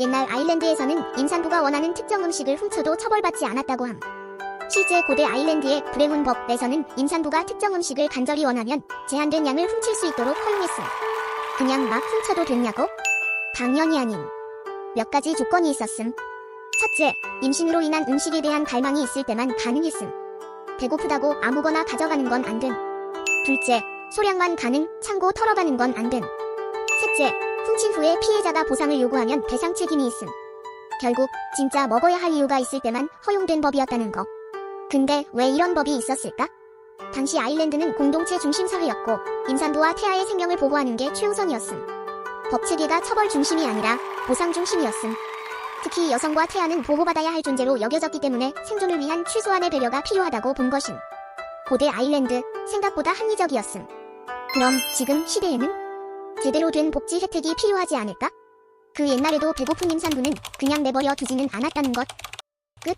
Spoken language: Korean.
옛날 아일랜드에서는 임산부가 원하는 특정 음식을 훔쳐도 처벌받지 않았다고 함. 실제 고대 아일랜드의 브레문 법에서는 임산부가 특정 음식을 간절히 원하면 제한된 양을 훔칠 수 있도록 허용했음. 그냥 막 훔쳐도 됐냐고? 당연히 아님. 몇 가지 조건이 있었음. 첫째, 임신으로 인한 음식에 대한 갈망이 있을 때만 가능했음. 배고프다고 아무거나 가져가는 건 안 됨. 둘째, 소량만 가능, 창고 털어가는 건 안 됨. 셋째, 훔친 후에 피해자가 보상을 요구하면 배상 책임이 있음. 결국 진짜 먹어야 할 이유가 있을 때만 허용된 법이었다는 거. 근데 왜 이런 법이 있었을까? 당시 아일랜드는 공동체 중심 사회였고 임산부와 태아의 생명을 보호하는 게 최우선이었음. 법 체계가 처벌 중심이 아니라 보상 중심이었음. 특히 여성과 태아는 보호받아야 할 존재로 여겨졌기 때문에 생존을 위한 최소한의 배려가 필요하다고 본 것임. 고대 아일랜드 생각보다 합리적이었음. 그럼 지금 시대에는 제대로 된 복지 혜택이 필요하지 않을까? 그 옛날에도 배고픈 임산부는 그냥 내버려 두지는 않았다는 것. 끝.